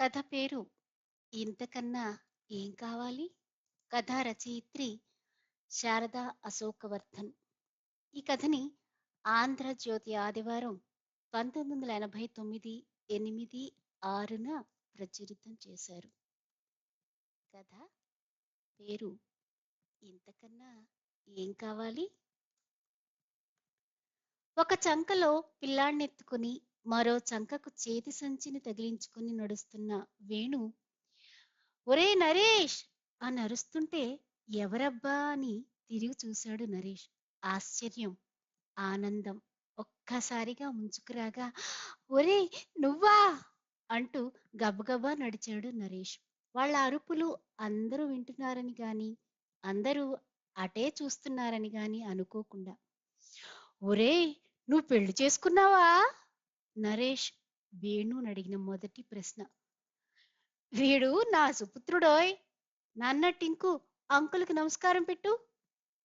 కథ పేరు ఇంతకన్నా ఏం కావాలి? కథా రచయిత్రి శారదా అశోకవర్ధన్. ఈ కథని ఆంధ్రజ్యోతి ఆదివారం పంతొమ్మిది వందల ఎనభై తొమ్మిది ఎనిమిది ఆరున ప్రచురితం చేశారు. కథ పేరు ఇంతకన్నా ఏం కావాలి? ఒక చంకలో పిల్లాన్నెత్తుకుని మరో చంకకు చేతి సంచిని తగిలించుకుని నడుస్తున్న వేణు ఒరే నరేష్! అని అరుస్తుంటే ఎవరబ్బా అని తిరిగి చూశాడు నరేష్. ఆశ్చర్యం ఆనందం ఒక్కసారిగా ముంచుకురాగా ఒరే నువ్వా! అంటూ గబగబా నడిచాడు నరేష్. వాళ్ళ అరుపులు అందరూ వింటున్నారని గాని అందరూ అటే చూస్తున్నారని గాని అనుకోకుండా ఒరే నువ్వు పెళ్ళి చేసుకున్నావా? నరేష్ వేణుని అడిగిన మొదటి ప్రశ్న. వీడు నా సుపుత్రుడోయ్ నాన్న టింకు అంకుల్కి నమస్కారం పెట్టు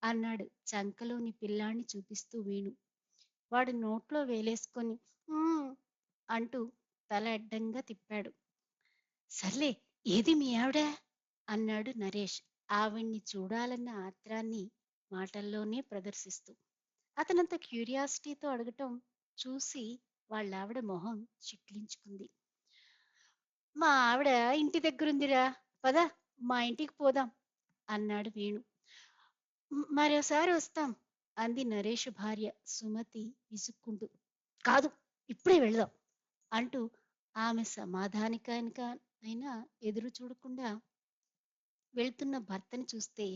అన్నాడు చంకలోని పిల్లాన్ని చూపిస్తూ వేణు. వాడు నోట్లో వేలేసుకొని అంటూ తల అడ్డంగా తిప్పాడు. సర్లే ఏది మీ ఆవిడ? అన్నాడు నరేష్ ఆవిడ్ని చూడాలన్న ఆత్రాన్ని మాటల్లోనే ప్రదర్శిస్తూ. అతనంత క్యూరియాసిటీతో అడగటం చూసి వాళ్ళ ఆవిడ మొహం చిట్లించుకుంది. మా ఆవిడ ఇంటి దగ్గరుందిరా పద మా ఇంటికి పోదాం అన్నాడు వేణు. మరోసారి వస్తాం అంది నరేష్ భార్య సుమతి విసుక్కుంటూ. కాదు ఇప్పుడే వెళదాం అంటూ ఆమె సమాధానికానిక అయినా ఎదురు చూడకుండా వెళ్తున్న భర్తని చూస్తే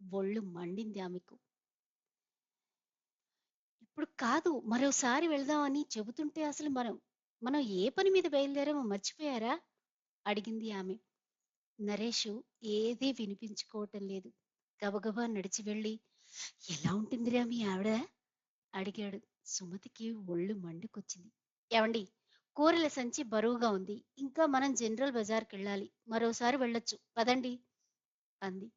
ఒళ్ళు మండింది ఆమెకు. ఇప్పుడు కాదు. మరోసారి వెళ్దామని చెబుతుంటే అసలు మనం మనం ఏ పని మీద బయలుదేరామో మర్చిపోయారా? అడిగింది ఆమె. నరేషు ఏదీ వినిపించుకోవటం లేదు. గబగబా నడిచి వెళ్ళి ఎలా ఉంటుందిరా మీ ఆవిడ? అడిగాడు. సుమతికి ఒళ్ళు మండుకొచ్చింది. ఏమండి కూరల సంచి బరువుగా ఉంది. ఇంకా మనం జనరల్ బజార్కి వెళ్ళాలి మరోసారి వెళ్ళొచ్చు. పదండి. అంది.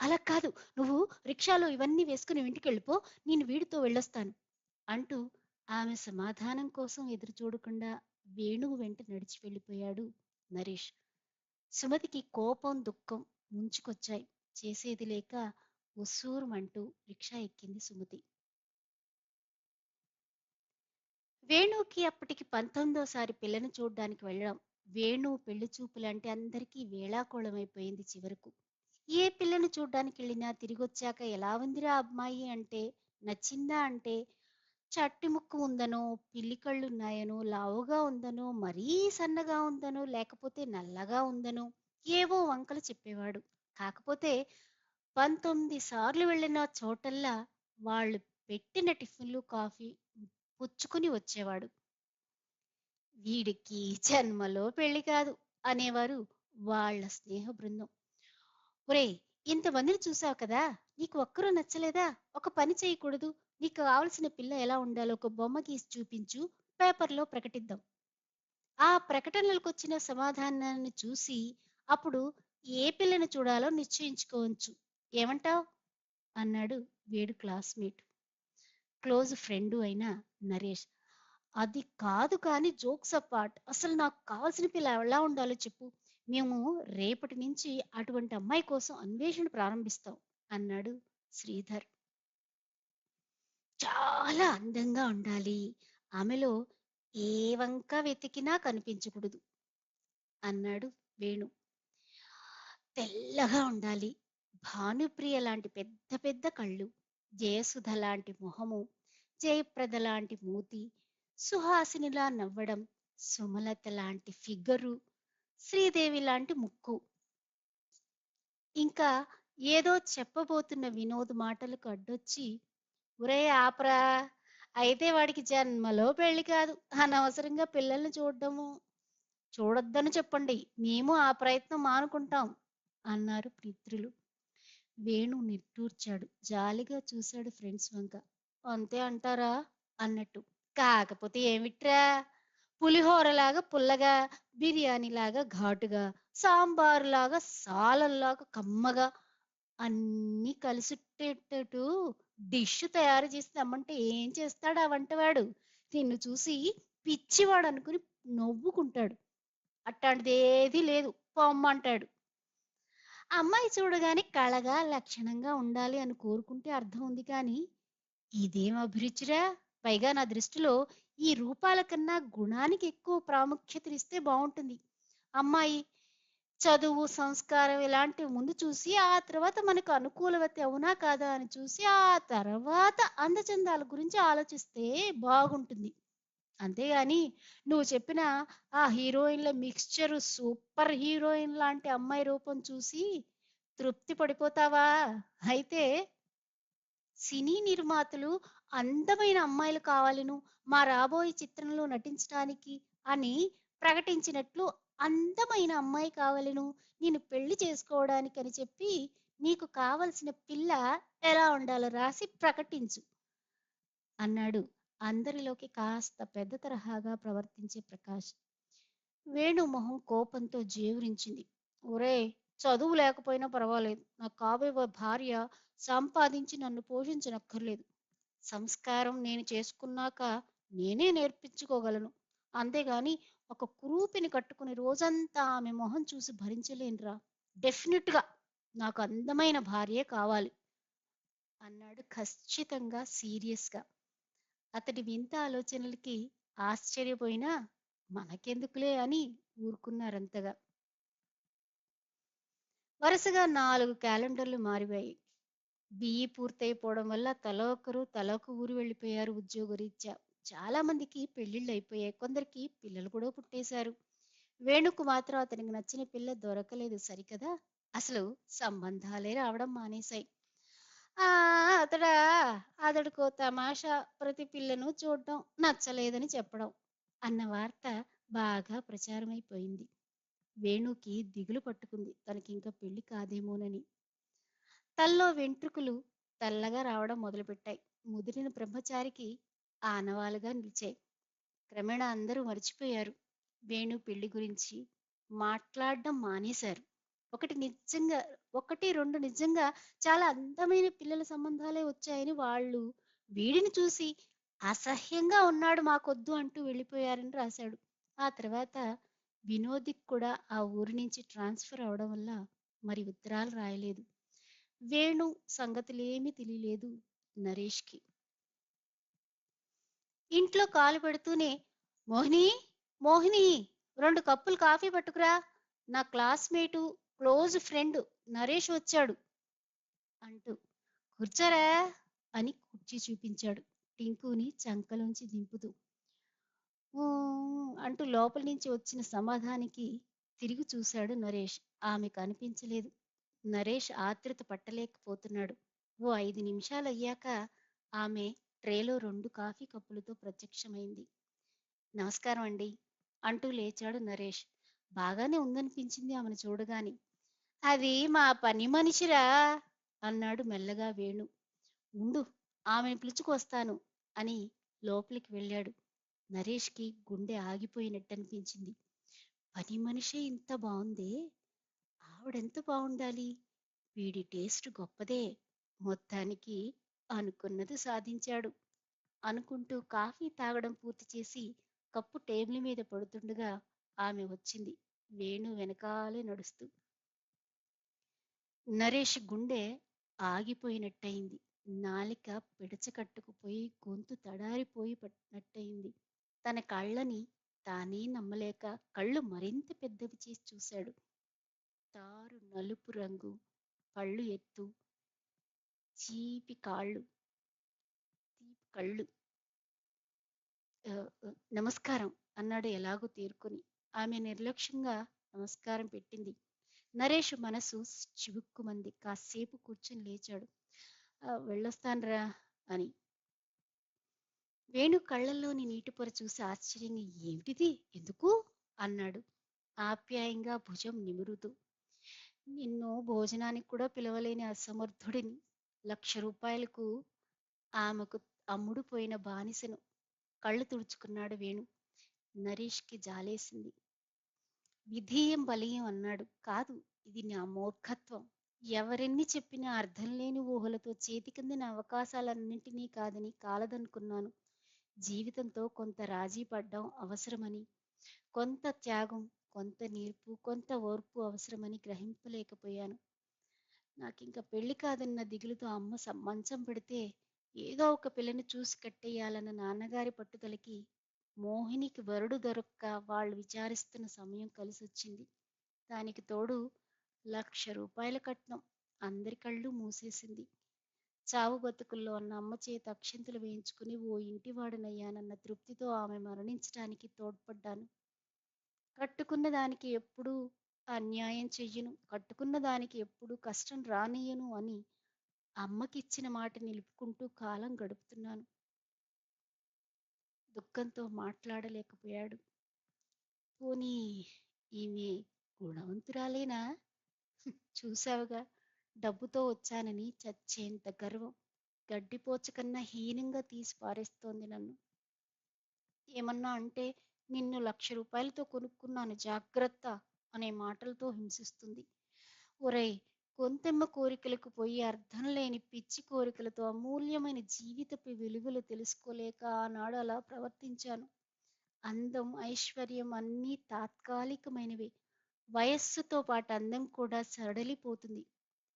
అలా కాదు. నువ్వు రిక్షాలో ఇవన్నీ వేసుకుని ఇంటికి వెళ్ళిపో నేను వీడితో వెళ్ళొస్తాను. అంటూ ఆమె సమాధానం కోసం ఎదురు చూడకుండా వేణువు వెంట నడిచి వెళ్ళిపోయాడు నరేష్. సుమతికి కోపం దుఃఖం ముంచుకొచ్చాయి. చేసేది లేక ఉస్సూరుమంటూ రిక్షా ఎక్కింది సుమతి. వేణుకి అప్పటికి పంతొమ్మిదోసారి పిల్లను చూడ్డానికి వెళ్ళడం వేణు పెళ్ళి చూపులంటే అందరికీ వేళాకోళమైపోయింది చివరకు. ఏ పిల్లను చూడ్డానికి వెళ్ళినా తిరిగొచ్చాక ఎలా ఉందిరా అమ్మాయి అంటే నచ్చిందా అంటే చట్టి ముక్కు ఉందనో పిల్లి కళ్ళు ఉన్నాయనో లావుగా ఉందనో మరీ సన్నగా ఉందనో లేకపోతే నల్లగా ఉందనో ఏవో వంకలు చెప్పేవాడు. కాకపోతే పంతొమ్మిది సార్లు వెళ్ళిన చోటల్లా వాళ్ళు పెట్టిన టిఫిన్లు కాఫీ పుచ్చుకుని వచ్చేవాడు. వీడికి జన్మలో పెళ్ళి కాదు అనేవారు వాళ్ళ స్నేహ బృందం ఒరేయ్ ఇంతమందిని చూసావు కదా నీకు ఒక్కరూ నచ్చలేదా? ఒక పని చేయకూడదు. నీకు కావలసిన పిల్ల ఎలా ఉండాలో ఒక బొమ్మ గీసి చూపించు పేపర్లో ప్రకటిద్దాం. ఆ ప్రకటనలకు వచ్చిన సమాధానాన్ని చూసి అప్పుడు ఏ పిల్లను చూడాలో నిశ్చయించుకోవచ్చు. ఏమంటావ్? అన్నాడు వేడు క్లాస్మేట్. క్లోజ్ ఫ్రెండు అయిన నరేష్. అది కాదు కానీ జోక్స్ అపార్ట్ అసలు నాకు కావాల్సిన పిల్ల ఎలా ఉండాలో చెప్పు. మేము రేపటి నుంచి అటువంటి అమ్మాయి కోసం అన్వేషణ ప్రారంభిస్తాం అన్నాడు శ్రీధర్. చాలా అందంగా ఉండాలి. ఆమెలో ఏ వంక వెతికినా కనిపించకూడదు అన్నాడు వేణు. తెల్లగా ఉండాలి. భానుప్రియ లాంటి పెద్ద పెద్ద కళ్ళు జయసుధ లాంటి మొహము జయప్రద లాంటి మూతి సుహాసినిలా నవ్వడం సుమలత లాంటి ఫిగరు శ్రీదేవి లాంటి ముక్కు. ఇంకా ఏదో చెప్పబోతున్న వినోద్ మాటలకు అడ్డొచ్చి ఒరే ఆపరా అయితే వాడికి జన్మలో పెళ్ళి కాదు. అనవసరంగా పిల్లల్ని చూడడము. చూడొద్దని చెప్పండి. మేము ఆ ప్రయత్నం మానుకుంటాం అన్నారు మిత్రులు వేణు నిట్టూర్చాడు. జాలిగా చూశాడు ఫ్రెండ్స్ వంక. అంతే అంటారా? అన్నట్టు. కాకపోతే ఏమిట్రా? పులిహోరలాగా పుల్లగా బిర్యానీలాగా ఘాటుగా సాంబార్ లాగా సాలల్లాగా కమ్మగా అన్నీ కలిసిట్టేటట్టు డిష్ తయారు చేసి తెమ్మంటే ఏం చేస్తాడు ఆ వంటవాడు నిన్ను చూసి పిచ్చివాడు అనుకుని నవ్వుకుంటాడు అట్టాంటిదేదీ లేదు పొమ్మంటాడు. అమ్మాయి చూడగానే కళగా, లక్షణంగా ఉండాలి అని కోరుకుంటే అర్థం ఉంది కానీ, ఇదేం అభిరుచిరా! పైగా నా దృష్టిలో ఈ రూపాల కన్నా గుణానికి ఎక్కువ ప్రాముఖ్యతనిస్తే బాగుంటుంది అమ్మాయి చదువు, సంస్కారం ఇలాంటివి ముందు చూసి, ఆ తర్వాత మనకు అనుకూలవతి అవునా కాదా అని చూసి, ఆ తర్వాత అందచందాల గురించి ఆలోచిస్తే బాగుంటుంది. అంతేగాని నువ్వు చెప్పిన ఆ హీరోయిన్‌ల మిక్స్చర్ సూపర్ హీరోయిన్ లాంటి అమ్మాయి రూపం చూసి తృప్తి పడిపోతావా? అయితే సినీ నిర్మాతలు అందమైన అమ్మాయిలు కావాలను మా రాబోయే చిత్రంలో నటించటానికి అని ప్రకటించినట్లు అందమైన అమ్మాయి కావాలను నేను పెళ్ళి అని చెప్పి నీకు కావలసిన పిల్ల ఎలా ఉండాలో రాసి ప్రకటించు అన్నాడు అందరిలోకి కాస్త పెద్ద తరహాగా ప్రవర్తించే ప్రకాష్. వేణు మొహం కోపంతో జేవురించింది. ఒరేయ్! చదువు లేకపోయినా పర్వాలేదు. నా కాబోయే భార్య సంపాదించి నన్ను పోషించనక్కర్లేదు. సంస్కారం నేను చేసుకున్నాక నేనే నేర్పించుకోగలను. అంతేగాని ఒక కురూపిని కట్టుకుని రోజంతా ఆమె మొహం చూసి భరించలేనురా! డెఫినెట్గా నాకు అందమైన భార్యే కావాలి. అన్నాడు ఖచ్చితంగా సీరియస్‌గా. అతడి వింత ఆలోచనలకి ఆశ్చర్యపోయినా మనకెందుకులే అని ఊరుకున్నారంతగా. వరుసగా నాలుగు క్యాలెండర్‌లు మారిపోయాయి. బిఈ పూర్తయిపోవడం వల్ల తల ఒక్కరు తల ఒక ఊరు వెళ్ళిపోయారు ఉద్యోగరీత్యా. చాలా మందికి పెళ్ళిళ్ళయిపోయాయి. కొందరికి పిల్లలు కూడా పుట్టేశారు. వేణుకు మాత్రం అతనికి నచ్చిన పిల్ల దొరకలేదు సరికదా! అసలు సంబంధాలే రావడం మానేశాయి. ఆ! అతడా అతడుకో తమాషా ప్రతి పిల్లను చూడడం నచ్చలేదని చెప్పడం అన్న వార్త బాగా ప్రచారమైపోయింది. వేణుకి దిగులు పట్టుకుంది తనకింక పెళ్ళి కాదేమోనని. తలలో వెంట్రుకలు తెల్లగా రావడం మొదలుపెట్టాయి. ముదిరిన బ్రహ్మచారికి ఆనవాలుగా నిలిచాయి. క్రమేణా అందరూ మర్చిపోయారు వేణు పెళ్ళి గురించి మాట్లాడడం మానేశారు. ఒకటి నిజంగా ఒకటి, రెండు నిజంగా చాలా అందమైన పిల్లల సంబంధాలే వచ్చాయని వాళ్ళు వీడిని చూసి అసహ్యంగా ఉన్నాడు మాకొద్దు అంటూ వెళ్ళిపోయారని రాశాడు. ఆ తర్వాత వినోద్‌కి కూడా ఆ ఊరి నుంచి ట్రాన్స్‌ఫర్ అవడం వల్ల మరి ఉత్తరాలు రాయలేదు. వేణు సంగతులేమీ తెలియలేదు నరేష్‌కి. ఇంట్లో కాలు పెడుతూనే మోహినీ! మోహిని రెండు కప్పులు కాఫీ పట్టుకురా! నా క్లాస్‌మేటు, క్లోజ్ ఫ్రెండ్ నరేష్ వచ్చాడు అంటూ. కూర్చోరా! అని కుర్చీ చూపించాడు టింకుని చంకలోంచి దింపుతూ. అంటూ లోపలి నుంచి వచ్చిన సమాధానికి తిరిగి చూశాడు నరేష్. ఆమె కనిపించలేదు. నరేష్ ఆత్రుత పట్టలేకపోతున్నాడు. ఓ ఐదు నిమిషాలు అయ్యాక ఆమె ట్రేలో రెండు కాఫీ కప్పులతో ప్రత్యక్షమైంది. నమస్కారం అండి అంటూ లేచాడు నరేష్. బాగానే ఉందనిపించింది ఆమెను చూడగానే. అది మా పని మనిషిరా! అన్నాడు మెల్లగా వేణు. ఉండు ఆమెను పిలుచుకొస్తాను అని లోపలికి వెళ్ళాడు. నరేష్‌కి గుండె ఆగిపోయినట్టనిపించింది. పని మనిషే ఇంత బాగుంది ఆవిడెంత బాగుండాలి వీడి టేస్ట్ గొప్పదే! మొత్తానికి అనుకున్నది సాధించాడు. అనుకుంటూ కాఫీ తాగడం పూర్తి చేసి కప్పు టేబుల్ మీద పడుతుండగా ఆమె వచ్చింది. వేణు వెనకాలే నడుస్తూ. నరేష్ గుండె ఆగిపోయినట్టయింది. నాలిక పిడచకట్టుకుపోయి గొంతు తడారిపోయి పట్టినట్టయింది. తన కళ్ళని తానే నమ్మలేక కళ్ళు మరింత పెద్దవి చేసి చూశాడు. తారు నలుపు రంగు, కళ్ళు ఎత్తు, చీపి కాళ్ళు, తీపి కళ్ళు. నమస్కారం అన్నాడు ఎలాగో తేరుకొని. ఆమె నిర్లక్ష్యంగా నమస్కారం పెట్టింది. నరేష్ మనసు చివుక్కుమంది. కాస్సేపు కూర్చుని లేచాడు. వెళ్ళొస్తానరా వెళ్ళొస్తానురా అని. వేణు కళ్ళల్లోని నీటిపొర చూసి ఆశ్చర్యంగా ఏమిటిది? ఎందుకు? అన్నాడు ఆప్యాయంగా భుజం నిమురుతూ. నిన్ను భోజనానికి కూడా పిలవలేని అసమర్థుడిని. లక్ష రూపాయలకు ఆమెకు అమ్ముడు పోయిన బానిసను. కళ్ళు తుడుచుకున్నాడు వేణు. నరేష్‌కి జాలేసింది. విధేయం బలీయం అన్నాడు. కాదు ఇది నా మూర్ఖత్వం. ఎవరెన్ని చెప్పినా అర్థం లేని ఊహలతో చేతి కిందిన అవకాశాలన్నింటినీ కాదని కాలదనుకున్నాను. జీవితంతో కొంత రాజీ పడ్డం అవసరమని, కొంత త్యాగం కొంత నేర్పు, కొంత ఓర్పు అవసరమని గ్రహింపలేకపోయాను. నాకింక పెళ్ళి కాదన్న దిగులుతో అమ్మ మంచం పెడితే, ఏదో ఒక పిల్లని చూసి కట్టెయ్యాలన్న నాన్నగారి పట్టుదలకి, మోహినికి వరుడు దొరక్క వాళ్ళు విచారిస్తున్న సమయం కలిసొచ్చింది. దానికి తోడు లక్ష రూపాయల కట్నం. అందరి కళ్ళు మూసేసింది. చావు బతుకుల్లో ఉన్న అమ్మ చేత అక్షింతలు వేయించుకుని ఓ ఇంటివాడనయ్యానన్న తృప్తితో ఆమె మరణించటానికి తోడ్పడ్డాను. కట్టుకున్న దానికి ఎప్పుడూ అన్యాయం చెయ్యను, కట్టుకున్న దానికి ఎప్పుడు కష్టం రానియ్యను అని అమ్మకిచ్చిన మాట నిలుపుకుంటూ కాలం గడుపుతున్నాను. దుఃఖంతో మాట్లాడలేకపోయాడు. పోనీ ఈమె గుణవంతురాలేనా? చూశావుగా డబ్బుతో వచ్చానని చచ్చేంత గర్వం. గడ్డిపోచకన్నా హీనంగా తీసి పారేస్తోంది నన్ను. ఏమన్నా అంటే నిన్ను లక్ష రూపాయలతో కొనుక్కున్నాను జాగ్రత్త అనే మాటలతో హింసిస్తుంది. ఒరేయ్ కొంతెమ్మ కోరికలకు పోయి అర్థం లేని పిచ్చి కోరికలతో అమూల్యమైన జీవితపు విలువలు తెలుసుకోలేక ఆనాడు అలా ప్రవర్తించాను. అందం, ఐశ్వర్యం అన్నీ తాత్కాలికమైనవి వయస్సుతో పాటు అందం కూడా సడలిపోతుంది.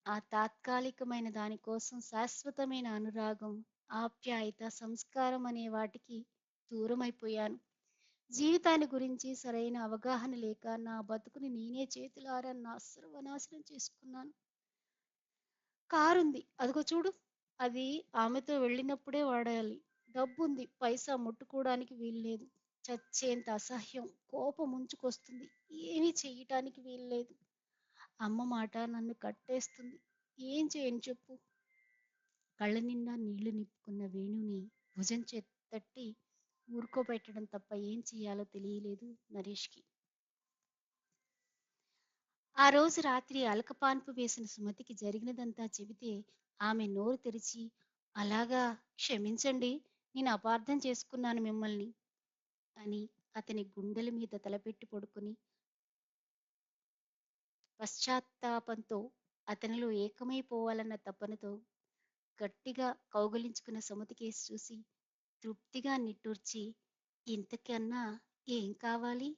ఆ తాత్కాలికమైన దానికోసం శాశ్వతమైన అనురాగం, ఆప్యాయత, సంస్కారం అనే వాటికి దూరమైపోయాను. జీవితాన్ని గురించి సరైన అవగాహన లేక నా బతుకుని నేనే చేతులారా నా సర్వనాశనం చేసుకున్నాను. కారుంది అదిగో చూడు. అది ఆమెతో వెళ్ళినప్పుడే వాడాలి. డబ్బుంది పైసా ముట్టుకోవడానికి వీల్లేదు. చచ్చేంత అసహ్యం, కోపం ముంచుకొస్తుంది. ఏమీ చేయటానికి వీల్లేదు. అమ్మ మాట నన్ను కట్టేస్తుంది. ఏం చేయను చెప్పు? కళ్ళ నిండా నీళ్ళు నిప్పుకున్న వేణుని భుజం చేత తట్టి ఊరుకోబెట్టడం తప్ప ఏం చేయాలో తెలియలేదు నరేష్కి. ఆ రోజు రాత్రి అలకపాన్పు వేసిన సుమతికి జరిగినదంతా చెబితే ఆమె నోరు తెరిచి అలాగా క్షమించండి నేను అపార్థం చేసుకున్నాను మిమ్మల్ని అని అతని గుండెల మీద తలపెట్టి పడుకుని పశ్చాత్తాపంతో అతనిలో ఏకమైపోవాలన్న తపనతో గట్టిగా కౌగిలించుకున్న సుమతి కేసు చూసి తృప్తిగా నిట్టూర్చి ఇంతకన్నా ఏం కావాలి?